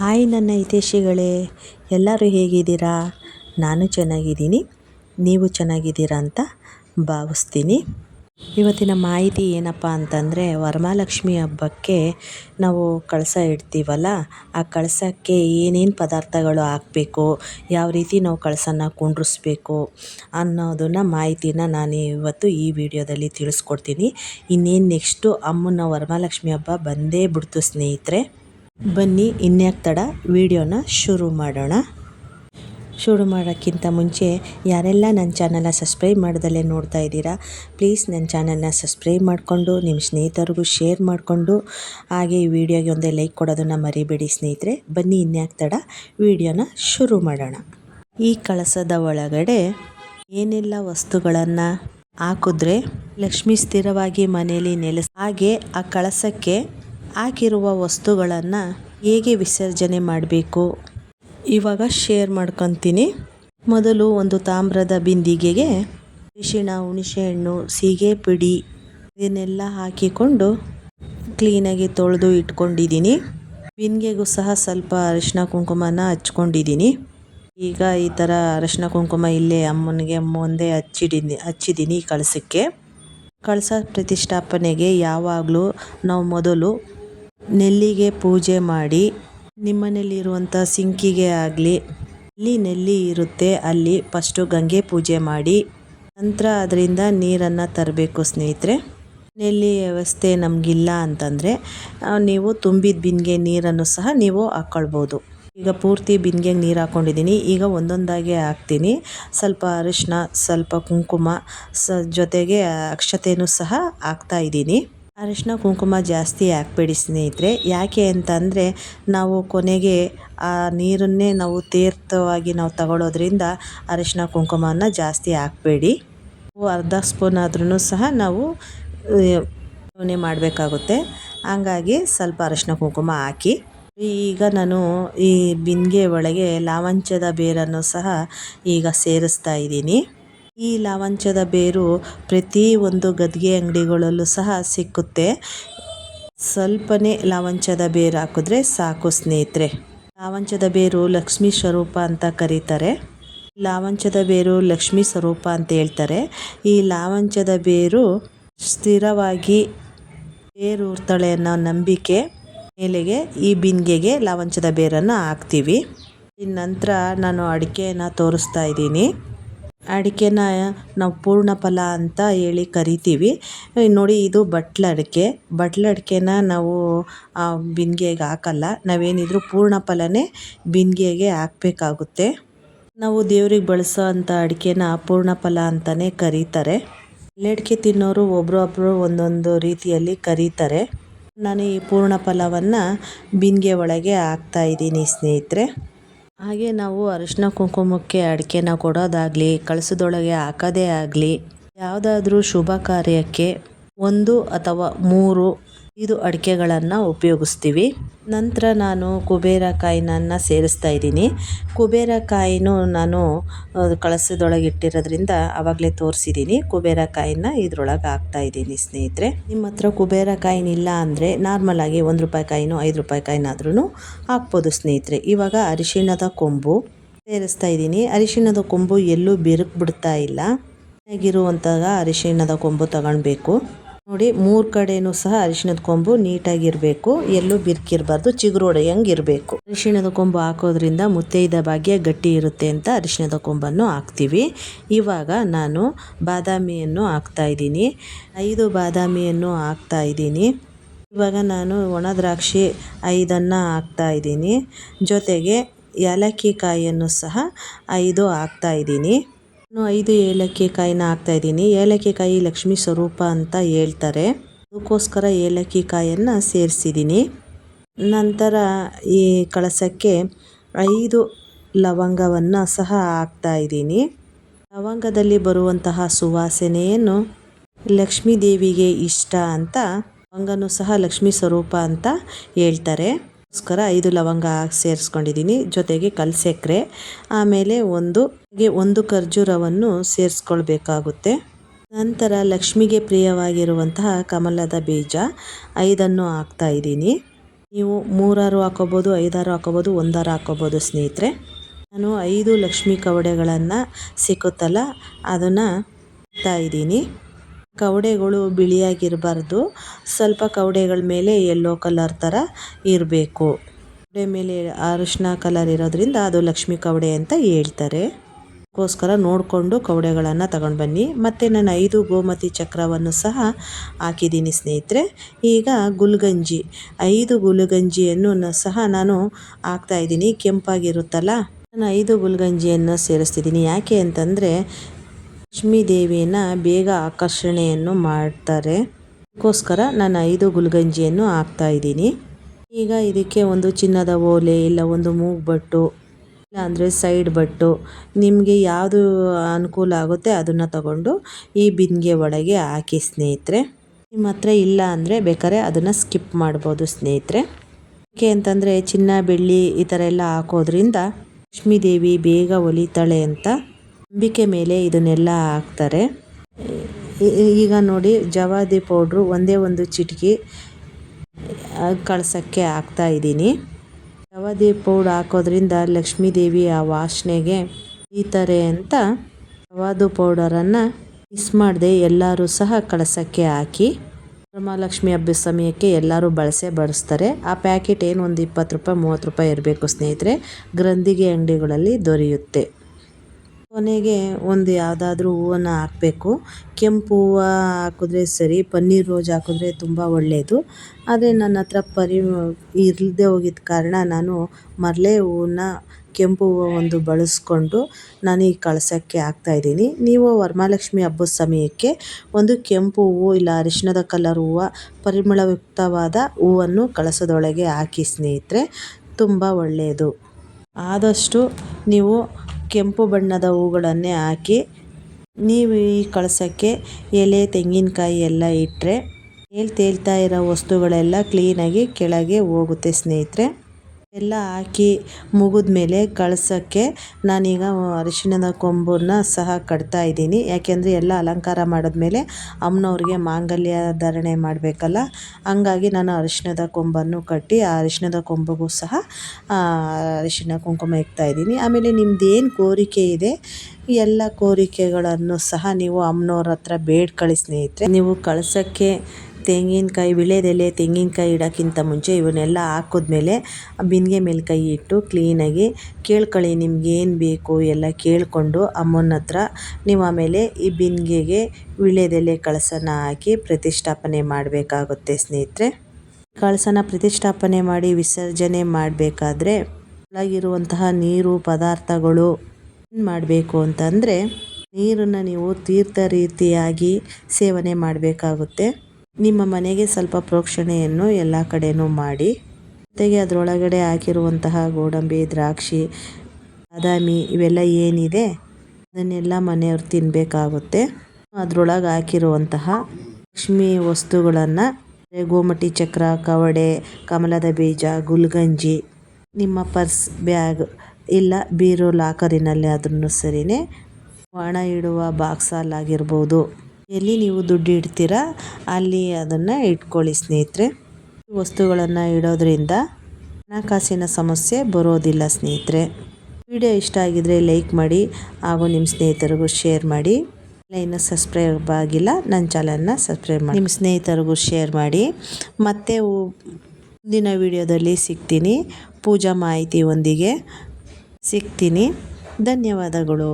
Hi ನನ್ನ ಹಿತೇಶಿಗಳೇ ಎಲ್ಲರೂ ಹೇಗಿದ್ದೀರಾ? ನಾನು ಚೆನ್ನಾಗಿದ್ದೀನಿ. ನೀವು ಚೆನ್ನಾಗಿದ್ದೀರಾ ಅಂತ ಭಾವಿಸ್ತೀನಿ. ಇವತ್ತಿನ ಮಾಹಿತಿ ಏನಪ್ಪ ಅಂತಂದರೆ, ವರಮಹಾಲಕ್ಷ್ಮಿ ಹಬ್ಬಕ್ಕೆ ನಾವು ಕಳಸ ಇಡ್ತೀವಲ್ಲ, ಆ ಕಳಸಕ್ಕೆ ಏನೇನು ಪದಾರ್ಥಗಳು ಹಾಕಬೇಕು, ಯಾವ ರೀತಿ ನಾವು ಕಳಸನ್ನ ಕುಂಡ್ರಿಸ್ಬೇಕು ಅನ್ನೋದನ್ನು ಮಾಹಿತಿನ ನಾನು ಇವತ್ತು ಈ ವಿಡಿಯೋದಲ್ಲಿ ತಿಳಿಸ್ಕೊಡ್ತೀನಿ. ಇನ್ನೇನು ನೆಕ್ಸ್ಟು ಅಮ್ಮನ ವರಮಹಾಲಕ್ಷ್ಮಿ ಹಬ್ಬ ಬಂದೇ ಬಿಡ್ತು ಸ್ನೇಹಿತರೆ. ಬನ್ನಿ, ಇನ್ಯಾಕೆ ತಡ ವಿಡಿಯೋನ ಶುರು ಮಾಡೋಣ. ಶುರು ಮಾಡೋಕ್ಕಿಂತ ಮುಂಚೆ ಯಾರೆಲ್ಲ ನನ್ನ ಚಾನಲ್ನ ಸಬ್ಸ್ಕ್ರೈಬ್ ಮಾಡ್ದಲ್ಲೇ ನೋಡ್ತಾ ಇದ್ದೀರಾ, ಪ್ಲೀಸ್ ನನ್ನ ಚಾನಲ್ನ ಸಬ್ಸ್ಕ್ರೈಬ್ ಮಾಡಿಕೊಂಡು, ನಿಮ್ಮ ಸ್ನೇಹಿತರಿಗೂ ಶೇರ್ ಮಾಡಿಕೊಂಡು, ಹಾಗೆ ಈ ವಿಡಿಯೋಗೆ ಒಂದೇ ಲೈಕ್ ಕೊಡೋದನ್ನು ಮರಿಬೇಡಿ ಸ್ನೇಹಿತರೆ. ಬನ್ನಿ, ಇನ್ಯಾಕೆ ತಡ ವಿಡಿಯೋನ ಶುರು ಮಾಡೋಣ. ಈ ಕಳಸದ ಒಳಗಡೆ ಏನೆಲ್ಲ ವಸ್ತುಗಳನ್ನು ಹಾಕಿದ್ರೆ ಲಕ್ಷ್ಮಿ ಸ್ಥಿರವಾಗಿ ಮನೆಯಲ್ಲಿ ನೆಲೆಸ ಹಾಗೆ ಆ ಕಳಸಕ್ಕೆ ಹಾಕಿರುವ ವಸ್ತುಗಳನ್ನು ಹೇಗೆ ವಿಸರ್ಜನೆ ಮಾಡಬೇಕು? ಇವಾಗ ಶೇರ್ ಮಾಡ್ಕೊತೀನಿ. ಮೊದಲು ಒಂದು ತಾಮ್ರದ ಬಿಂದಿಗೆಗೆ ಅರಿಶಿಣ, ಹುಣಸೆಹಣ್ಣು ಸೀಗೆ ಪಿಡಿ ಇದನ್ನೆಲ್ಲ ಹಾಕಿಕೊಂಡು ಕ್ಲೀನಾಗಿ ತೊಳೆದು ಇಟ್ಕೊಂಡಿದ್ದೀನಿ. ಬಿಂದಿಗೆಗೂ ಸಹ ಸ್ವಲ್ಪ ಅರಿಶಿನ ಕುಂಕುಮನ ಹಚ್ಕೊಂಡಿದ್ದೀನಿ. ಈಗ ಈ ಥರ ಅರಿಶಿನ ಕುಂಕುಮ ಇಲ್ಲೇ ಅಮ್ಮನಿಗೆ ಮುಂದೆ ಹಚ್ಚಿದ್ದೀನಿ ಹಚ್ಚಿದ್ದೀನಿ ಕಳಸಕ್ಕೆ. ಕಳಸ ಪ್ರತಿಷ್ಠಾಪನೆಗೆ ಯಾವಾಗಲೂ ನಾವು ಮೊದಲು ನೆಲ್ಲಿಗೆ ಪೂಜೆ ಮಾಡಿ ನಿಮ್ಮನೇಲಿರುವಂಥ ಸಿಂಕಿಗೆ ಆಗಲಿ ಅಲ್ಲಿ ನೆಲ್ಲಿ ಇರುತ್ತೆ, ಅಲ್ಲಿ ಫಸ್ಟು ಗಂಗೆ ಪೂಜೆ ಮಾಡಿ, ನಂತರ ಅದರಿಂದ ನೀರನ್ನು ತರಬೇಕು ಸ್ನೇಹಿತರೆ. ನೆಲ್ಲಿ ವ್ಯವಸ್ಥೆ ನಮಗಿಲ್ಲ ಅಂತಂದರೆ ನೀವು ತುಂಬಿದ ಬಿಂದಿಗೆ ನೀರನ್ನು ಸಹ ನೀವು ಹಾಕ್ಕೊಳ್ಬೋದು ಈಗ ಪೂರ್ತಿ ಬಿಂದಿಗೆಗೆ ನೀರು ಹಾಕ್ಕೊಂಡಿದ್ದೀನಿ ಈಗ ಒಂದೊಂದಾಗೆ ಹಾಕ್ತೀನಿ. ಸ್ವಲ್ಪ ಅರಿಶಿನ ಸ್ವಲ್ಪ ಕುಂಕುಮ, ಸ, ಜೊತೆಗೆ ಅಕ್ಷತೆಯೂ ಸಹ ಹಾಕ್ತಾಯಿದ್ದೀನಿ ಅರಿಶಿನ ಕುಂಕುಮ ಜಾಸ್ತಿ ಹಾಕ್ಬೇಡಿ ಸ್ನೇಹಿತರೆ. ಯಾಕೆ ಅಂತಂದರೆ ನಾವು ಕೊನೆಗೆ ಆ ನೀರನ್ನೇ ನಾವು ತೀರ್ಥವಾಗಿ ನಾವು ತಗೊಳ್ಳೋದ್ರಿಂದ ಅರಿಶಿನ ಕುಂಕುಮನ ಜಾಸ್ತಿ ಹಾಕ್ಬೇಡಿ. ಅರ್ಧ ಸ್ಪೂನ್ ಆದ್ರೂ ಸಹ ನಾವು ಸೇವನೆ ಮಾಡಬೇಕಾಗುತ್ತೆ. ಹಂಗಾಗಿ ಸ್ವಲ್ಪ ಅರಿಶಿನ ಕುಂಕುಮ ಹಾಕಿ. ಈಗ ನಾನು ಈ ಬಿಂದಿಗೆ ಒಳಗೆ ಲಾವಂಚದ ಬೇರನ್ನು ಸಹ ಈಗ ಸೇರಿಸ್ತಾ ಇದ್ದೀನಿ. ಈ ಲಾವಂಚದ ಬೇರು ಪ್ರತಿ ಒಂದು ಗದ್ಗೆ ಅಂಗಡಿಗಳಲ್ಲೂ ಸಹ ಸಿಕ್ಕುತ್ತೆ. ಸ್ವಲ್ಪನೇ ಲಾವಂಚದ ಬೇರು ಹಾಕಿದ್ರೆ ಸಾಕು ಸ್ನೇಹಿತರೆ. ಲಾವಂಚದ ಬೇರು ಲಕ್ಷ್ಮೀ ಸ್ವರೂಪ ಅಂತ ಕರೀತಾರೆ. ಲಾವಂಚದ ಬೇರು ಲಕ್ಷ್ಮೀ ಸ್ವರೂಪ ಅಂತ ಹೇಳ್ತಾರೆ. ಈ ಲಾವಂಚದ ಬೇರು ಸ್ಥಿರವಾಗಿ ಬೇರೂರ್ತಾಳೆ ಅನ್ನೋ ನಂಬಿಕೆ ಮೇಲೆಗೆ ಈ ಬಿಂದಿಗೆಗೆ ಲಾವಂಚದ ಬೇರನ್ನು ಹಾಕ್ತೀವಿ. ನಂತರ ನಾನು ಅಡಿಕೆಯನ್ನು ತೋರಿಸ್ತಾ ಇದ್ದೀನಿ. ಅಡಿಕೆನ ನಾವು ಪೂರ್ಣ ಫಲ ಅಂತ ಹೇಳಿ ಕರಿತೀವಿ. ನೋಡಿ ಇದು ಬಟ್ಲ ಅಡಿಕೆ. ಬಟ್ಲ ಅಡಿಕೆನ ನಾವು ಬಿಂದಿಗೆಗೆ ಹಾಕಲ್ಲ. ನಾವೇನಿದ್ರು ಪೂರ್ಣ ಫಲನೇ ಬಿಂದಿಗೆಗೆ ಹಾಕಬೇಕಾಗುತ್ತೆ. ನಾವು ದೇವ್ರಿಗೆ ಬಳಸೋ ಅಂಥ ಅಡಿಕೆನ ಪೂರ್ಣ ಫಲ ಅಂತಲೇ ಕರೀತಾರೆ. ಬಟ್ಲಡಿಕೆ ತಿನ್ನೋರು ಒಬ್ಬರೊಬ್ಬರು ಒಂದೊಂದು ರೀತಿಯಲ್ಲಿ ಕರೀತಾರೆ. ನಾನು ಈ ಪೂರ್ಣ ಫಲವನ್ನು ಬಿಂದಿಗೆ ಒಳಗೆ ಹಾಕ್ತಾಯಿದ್ದೀನಿ ಸ್ನೇಹಿತರೆ. ಹಾಗೆ ನಾವು ಅರಿಶಿನ ಕುಂಕುಮಕ್ಕೆ ಅಡಿಕೆನ ಕೊಡೋದಾಗಲಿ, ಕಳಸದೊಳಗೆ ಹಾಕೋದೇ ಆಗಲಿ, ಯಾವುದಾದ್ರೂ ಶುಭ ಕಾರ್ಯಕ್ಕೆ ಒಂದು ಅಥವಾ ಮೂರು ಐದು ಅಡಿಕೆಗಳನ್ನು ಉಪಯೋಗಿಸ್ತೀವಿ. ನಂತರ ನಾನು ಕುಬೇರಕಾಯಿನನ್ನು ಸೇರಿಸ್ತಾ ಇದ್ದೀನಿ. ಕುಬೇರಕಾಯಿನೂ ನಾನು ಕಳಸದೊಳಗೆ ಇಟ್ಟಿರೋದ್ರಿಂದ ಆವಾಗಲೇ ತೋರಿಸಿದ್ದೀನಿ. ಕುಬೇರಕಾಯಿನ ಇದ್ರೊಳಗೆ ಹಾಕ್ತಾ ಇದ್ದೀನಿ ಸ್ನೇಹಿತರೆ. ನಿಮ್ಮ ಹತ್ರ ಕುಬೇರಕಾಯಿನಿಲ್ಲ ಅಂದರೆ ನಾರ್ಮಲಾಗಿ ಒಂದು ರೂಪಾಯಿ ಕಾಯಿನೂ ಐದು ರೂಪಾಯಿ ಕಾಯಿನಾದ್ರೂ ಹಾಕ್ಬೋದು ಸ್ನೇಹಿತರೆ. ಇವಾಗ ಅರಿಶಿಣದ ಕೊಂಬು ಸೇರಿಸ್ತಾ ಇದ್ದೀನಿ. ಅರಿಶಿಣದ ಕೊಂಬು ಎಲ್ಲೂ ಬಿರುಕು ಬಿಡ್ತಾ ಇಲ್ಲ. ಚೆನ್ನಾಗಿರುವಂತಹ ಅರಿಶಿಣದ ಕೊಂಬು ತಗೊಳ್ಬೇಕು ನೋಡಿ, ಮೂರು ಕಡೆನೂ ಸಹ ಅರಿಶಿಣದ ಕೊಂಬು ನೀಟಾಗಿರಬೇಕು. ಎಲ್ಲೂ ಬಿರ್ಕಿರಬಾರ್ದು ಚಿಗುರು ಹೊಡೆಯಂಗೆ ಇರಬೇಕು ಅರಿಶಿಣದ ಕೊಂಬು ಹಾಕೋದ್ರಿಂದ ಮುತ್ತೈದ ಭಾಗ್ಯ ಗಟ್ಟಿ ಇರುತ್ತೆ ಅಂತ ಅರಿಶಿಣದ ಕೊಂಬನ್ನು ಹಾಕ್ತೀವಿ. ಇವಾಗ ನಾನು ಬಾದಾಮಿಯನ್ನು ಹಾಕ್ತಾ ಇದ್ದೀನಿ. ಐದು ಬಾದಾಮಿಯನ್ನು ಹಾಕ್ತಾ ಇದ್ದೀನಿ. ಇವಾಗ ನಾನು ಒಣ ದ್ರಾಕ್ಷಿ ಐದನ್ನು ಹಾಕ್ತಾ ಇದ್ದೀನಿ. ಜೊತೆಗೆ ಏಲಕ್ಕಿ ಕಾಯಿಯನ್ನು ಸಹ ಐದು ಹಾಕ್ತಾ ಇದ್ದೀನಿ. ನಾನು ಐದು ಏಲಕ್ಕಿ ಕಾಯಿನ ಹಾಕ್ತಾ ಇದ್ದೀನಿ. ಏಲಕ್ಕಿ ಕಾಯಿ ಲಕ್ಷ್ಮಿ ಸ್ವರೂಪ ಅಂತ ಹೇಳ್ತಾರೆ. ಅದಕ್ಕೋಸ್ಕರ ಏಲಕ್ಕಿ ಕಾಯನ್ನು ಸೇರಿಸಿದ್ದೀನಿ. ನಂತರ ಈ ಕಳಸಕ್ಕೆ ಐದು ಲವಂಗವನ್ನು ಸಹ ಹಾಕ್ತಾ ಇದ್ದೀನಿ. ಲವಂಗದಲ್ಲಿ ಬರುವಂತಹ ಸುವಾಸನೆಯನ್ನು ಲಕ್ಷ್ಮೀ ದೇವಿಗೆ ಇಷ್ಟ ಅಂತ, ಲವಂಗನೂ ಸಹ ಲಕ್ಷ್ಮೀ ಸ್ವರೂಪ ಅಂತ ಹೇಳ್ತಾರೆ. ಅದಕ್ಕೋಸ್ಕರ ಐದು ಲವಂಗ ಸೇರಿಸ್ಕೊಂಡಿದ್ದೀನಿ. ಜೊತೆಗೆ ಕಲ್ಸಕ್ರೆ. ಆಮೇಲೆ ಒಂದು ಒಂದು ಖರ್ಜೂರವನ್ನು ಸೇರಿಸ್ಕೊಳ್ಬೇಕಾಗುತ್ತೆ. ನಂತರ ಲಕ್ಷ್ಮಿಗೆ ಪ್ರಿಯವಾಗಿರುವಂತಹ ಕಮಲದ ಬೀಜ ಐದನ್ನು ಹಾಕ್ತಾ ಇದ್ದೀನಿ. ನೀವು ಮೂರಾರು ಹಾಕೋಬೋದು, ಐದಾರು ಹಾಕೋಬೋದು, ಒಂದಾರು ಹಾಕೋಬೋದು ಸ್ನೇಹಿತರೆ. ನಾನು ಐದು ಲಕ್ಷ್ಮಿ ಕವಡೆಗಳನ್ನು ಸಿಕ್ಕುತ್ತಲ್ಲ, ಅದನ್ನು ಹಾಕ್ತಾ ಇದ್ದೀನಿ. ಕವಡೆಗಳು ಬಿಳಿಯಾಗಿರಬಾರ್ದು. ಸ್ವಲ್ಪ ಕವಡೆಗಳ ಮೇಲೆ ಯೆಲ್ಲೋ ಕಲರ್ ಥರ ಇರಬೇಕು. ಕವಡೆ ಮೇಲೆ ಅರಿಶಿನ ಕಲರ್ ಇರೋದ್ರಿಂದ ಅದು ಲಕ್ಷ್ಮಿ ಕವಡೆ ಅಂತ ಹೇಳ್ತಾರೆ. ಅದಕ್ಕೋಸ್ಕರ ನೋಡಿಕೊಂಡು ಕವಡೆಗಳನ್ನು ತಗೊಂಡು ಬನ್ನಿ. ಮತ್ತು ನಾನು ಐದು ಗೋಮತಿ ಚಕ್ರವನ್ನು ಸಹ ಹಾಕಿದ್ದೀನಿ ಸ್ನೇಹಿತರೆ. ಈಗ ಗುಲ್ಗಂಜಿ. ಐದು ಗುಲ್ಗಂಜಿಯನ್ನು ಸಹ ನಾನು ಹಾಕ್ತಾಯಿದ್ದೀನಿ ಕೆಂಪಾಗಿರುತ್ತಲ್ಲ? ನಾನು ಐದು ಗುಲ್ಗಂಜಿಯನ್ನು ಸೇರಿಸ್ತಿದ್ದೀನಿ. ಯಾಕೆ ಅಂತಂದರೆ ಲಕ್ಷ್ಮೀ ದೇವಿನ ಬೇಗ ಆಕರ್ಷಣೆಯನ್ನು ಮಾಡ್ತಾರೆ. ಅದಕ್ಕೋಸ್ಕರ ನಾನು ಐದು ಗುಲ್ಗಂಜಿಯನ್ನು ಹಾಕ್ತಾ ಇದ್ದೀನಿ. ಈಗ ಇದಕ್ಕೆ ಒಂದು ಚಿನ್ನದ ಓಲೆ ಇಲ್ಲ ಒಂದು ಮೂಗ್ಬಟ್ಟು ಇಲ್ಲ ಅಂದರೆ ಸೈಡ್ ಬಟ್ಟು ನಿಮಗೆ ಯಾವುದು ಅನುಕೂಲ ಆಗುತ್ತೆ ಅದನ್ನು ತಗೊಂಡು ಈ ಬಿಂದಿಗೆ ಒಳಗೆ ಹಾಕಿ ಸ್ನೇಹಿತರೆ. ನಿಮ್ಮ ಹತ್ರ ಇಲ್ಲ ಅಂದರೆ ಬೇಕಾದ್ರೆ ಅದನ್ನು ಸ್ಕಿಪ್ ಮಾಡ್ಬೋದು ಸ್ನೇಹಿತರೆ. ಯಾಕೆ ಅಂತಂದರೆ ಚಿನ್ನ, ಬೆಳ್ಳಿ ಈ ಥರ ಎಲ್ಲ ಹಾಕೋದ್ರಿಂದ ಲಕ್ಷ್ಮೀ ದೇವಿ ಬೇಗ ಒಲಿತಾಳೆ ಅಂತ ನಂಬಿಕೆ ಮೇಲೆ ಇದನ್ನೆಲ್ಲ ಹಾಕ್ತಾರೆ. ಈಗ ನೋಡಿ, ಜವಾದಿ ಪೌಡ್ರು ಒಂದೇ ಒಂದು ಚಿಟಕಿ ಕಳ್ಸೋಕ್ಕೆ ಹಾಕ್ತಾ ಇದ್ದೀನಿ. ಜವಾದಿ ಪೌಡ್ರ್ ಹಾಕೋದ್ರಿಂದ ಲಕ್ಷ್ಮೀ ಆ ವಾಸನೆಗೆ ಈತಾರೆ ಅಂತ ಜವಾದು ಪೌಡರನ್ನು ಮಿಸ್ ಮಾಡದೆ ಎಲ್ಲರೂ ಸಹ ಕಳಸಕ್ಕೆ ಹಾಕಿ ವರಮಹಾಲಕ್ಷ್ಮಿ ಹಬ್ಬದ ಸಮಯಕ್ಕೆ ಎಲ್ಲರೂ ಬಳಸೇ ಬಳಸ್ತಾರೆ. ಆ ಪ್ಯಾಕೆಟ್ ಏನು ಒಂದು ಇಪ್ಪತ್ತು ರೂಪಾಯಿ, ಮೂವತ್ತು ರೂಪಾಯಿ ಇರಬೇಕು ಸ್ನೇಹಿತರೆ. ಗ್ರಂಥಿಗೆ ಅಂಗಡಿಗಳಲ್ಲಿ ದೊರೆಯುತ್ತೆ. ಕೊನೆಗೆ ಒಂದು ಯಾವುದಾದ್ರೂ ಹೂವನ್ನು ಹಾಕಬೇಕು. ಕೆಂಪು ಹೂವು ಹಾಕಿದ್ರೆ ಸರಿ, ಪನ್ನೀರ್ ರೋಜ್ ಹಾಕಿದ್ರೆ ತುಂಬ ಒಳ್ಳೆಯದು ಆದರೆ ನನ್ನ ಹತ್ರ ಪರಿ ಇಲ್ಲದೆ ಹೋಗಿದ್ದ ಕಾರಣ ನಾನು ಮರಳೆ ಹೂವನ್ನ, ಕೆಂಪು ಹೂವು ಒಂದು ಬಳಸ್ಕೊಂಡು ನಾನು ಈ ಕಳಸಕ್ಕೆ ಹಾಕ್ತಾಯಿದ್ದೀನಿ ನೀವು ವರಮಹಾಲಕ್ಷ್ಮಿ ಹಬ್ಬದ ಸಮಯಕ್ಕೆ ಒಂದು ಕೆಂಪು ಹೂವು ಇಲ್ಲ ಅರಿಶಿಣದ ಕಲರ್ ಹೂವು, ಪರಿಮಳಯುಕ್ತವಾದ ಹೂವನ್ನು ಕಳಸದೊಳಗೆ ಹಾಕಿ ಸ್ನೇಹಿತರೆ, ತುಂಬ ಒಳ್ಳೆಯದು ಆದಷ್ಟು ನೀವು ಕೆಂಪು ಬಣ್ಣದ ಹೂಗಳನ್ನೇ ಹಾಕಿ, ನೀವು ಈ ಕಳಸಕ್ಕೆ ಎಲೆ, ತೆಂಗಿನಕಾಯಿ ಎಲ್ಲ ಇಟ್ಟರೆ ತೇಲ್ತಾ ಇರೋ ವಸ್ತುಗಳೆಲ್ಲ ಕ್ಲೀನಾಗಿ ಕೆಳಗೆ ಹೋಗುತ್ತೆ ಸ್ನೇಹಿತರೆ. ಎಲ್ಲ ಹಾಕಿ ಮುಗಿದ್ಮೇಲೆ ಕಳಸಕ್ಕೆ ನಾನೀಗ ಅರಿಶಿಣದ ಕೊಂಬನ್ನು ಸಹ ಕಟ್ತಾ ಇದ್ದೀನಿ. ಯಾಕೆಂದರೆ ಎಲ್ಲ ಅಲಂಕಾರ ಮಾಡಿದ್ಮೇಲೆ ಅಮ್ಮನವ್ರಿಗೆ ಮಾಂಗಲ್ಯ ಧಾರಣೆ ಮಾಡಬೇಕಲ್ಲ, ಹಂಗಾಗಿ ನಾನು ಅರಿಶಿಣದ ಕೊಂಬನ್ನು ಕಟ್ಟಿ ಆ ಅರಿಶಿಣದ ಕೊಂಬಗೂ ಸಹ ಅರಿಶಿಣ ಕುಂಕುಮ ಇಡ್ತಾಯಿದ್ದೀನಿ ಆಮೇಲೆ ನಿಮ್ದೇನು ಕೋರಿಕೆ ಇದೆ? ಎಲ್ಲ ಕೋರಿಕೆಗಳನ್ನು ಸಹ ನೀವು ಅಮ್ಮನವ್ರ ಹತ್ರ ಬೇಡ್ಕೊಳ್ಳಿ ಸ್ನೇಹಿತರೆ. ನೀವು ಕಳಸಕ್ಕೆ ತೆಂಗಿನಕಾಯಿ ವೀಳ್ಯದೆಲೆ ತೆಂಗಿನಕಾಯಿ ಇಡೋಕ್ಕಿಂತ ಮುಂಚೆ ಇವನ್ನೆಲ್ಲ ಹಾಕಿದ್ಮೇಲೆ ಬಿಂದಿಗೆ ಮೇಲೆ ಕೈ ಇಟ್ಟು ಕ್ಲೀನಾಗಿ ಕೇಳ್ಕೊಳ್ಳಿ ನಿಮ್ಗೆ ಏನು ಬೇಕು ಎಲ್ಲ ಕೇಳಿಕೊಂಡು ಅಮ್ಮನ ಹತ್ರ ನೀವು ಆಮೇಲೆ ಈ ಬಿಂದಿಗೆಗೆ ವೀಳ್ಯದೆಲೆ ಕಳಸನ ಹಾಕಿ ಪ್ರತಿಷ್ಠಾಪನೆ ಮಾಡಬೇಕಾಗುತ್ತೆ ಸ್ನೇಹಿತರೆ. ಕಳಸನ ಪ್ರತಿಷ್ಠಾಪನೆ ಮಾಡಿ ವಿಸರ್ಜನೆ ಮಾಡಬೇಕಾದ್ರೆ ಒಳಗಿರುವಂತಹ ನೀರು, ಪದಾರ್ಥಗಳು ಏನು ಮಾಡಬೇಕು ಅಂತಂದರೆ ನೀರನ್ನು ನೀವು ತೀರ್ಥ ರೀತಿಯಾಗಿ ಸೇವನೆ ಮಾಡಬೇಕಾಗುತ್ತೆ. ನಿಮ್ಮ ಮನೆಗೆ ಸ್ವಲ್ಪ ಪ್ರೋಕ್ಷಣೆಯನ್ನು ಎಲ್ಲ ಕಡೆಯೂ ಮಾಡಿ, ಜೊತೆಗೆ ಅದರೊಳಗಡೆ ಹಾಕಿರುವಂತಹ ಗೋಡಂಬಿ, ದ್ರಾಕ್ಷಿ, ಬಾದಾಮಿ ಇವೆಲ್ಲ ಏನಿದೆ ಅದನ್ನೆಲ್ಲ ಮನೆಯವ್ರು ತಿನ್ನಬೇಕಾಗುತ್ತೆ ಅದರೊಳಗೆ ಹಾಕಿರುವಂತಹ ಲಕ್ಷ್ಮಿ ವಸ್ತುಗಳನ್ನು ಗೋಮಟಿ ಚಕ್ರ, ಕವಡೆ, ಕಮಲದ ಬೀಜ, ಗುಲ್ಗಂಜಿ, ನಿಮ್ಮ ಪರ್ಸ್ ಬ್ಯಾಗ್, ಇಲ್ಲ ಬೀರು ಲಾಕರಿನಲ್ಲಿ ಅದನ್ನು ಸರಿಯೇ ಹಣ ಇಡುವ ಬಾಕ್ಸಲ್ಲಾಗಿರ್ಬೋದು ಎಲ್ಲಿ ನೀವು ದುಡ್ಡು ಇಡ್ತೀರಾ? ಅಲ್ಲಿ ಅದನ್ನು ಇಟ್ಕೊಳ್ಳಿ ಸ್ನೇಹಿತರೆ. ವಸ್ತುಗಳನ್ನು ಇಡೋದ್ರಿಂದ ಹಣಕಾಸಿನ ಸಮಸ್ಯೆ ಬರೋದಿಲ್ಲ ಸ್ನೇಹಿತರೆ. ವಿಡಿಯೋ ಇಷ್ಟ ಆಗಿದರೆ ಲೈಕ್ ಮಾಡಿ ಹಾಗೂ ನಿಮ್ಮ ಸ್ನೇಹಿತರಿಗೂ ಶೇರ್ ಮಾಡಿ. ಇನ್ನು ಸಬ್ಸ್ಕ್ರೈಬ್ ಆಗಿಲ್ಲ ನನ್ನ ಚಾನಲ್ನ ಸಬ್ಸ್ಕ್ರೈಬ್ ಮಾಡಿ. ನಿಮ್ಮ ಸ್ನೇಹಿತರಿಗೂ ಶೇರ್ ಮಾಡಿ. ಮತ್ತೆ ಮುಂದಿನ ವಿಡಿಯೋದಲ್ಲಿ ಸಿಗ್ತೀನಿ. ಪೂಜಾ ಮಾಹಿತಿಯೊಂದಿಗೆ ಸಿಗ್ತೀನಿ. ಧನ್ಯವಾದಗಳು.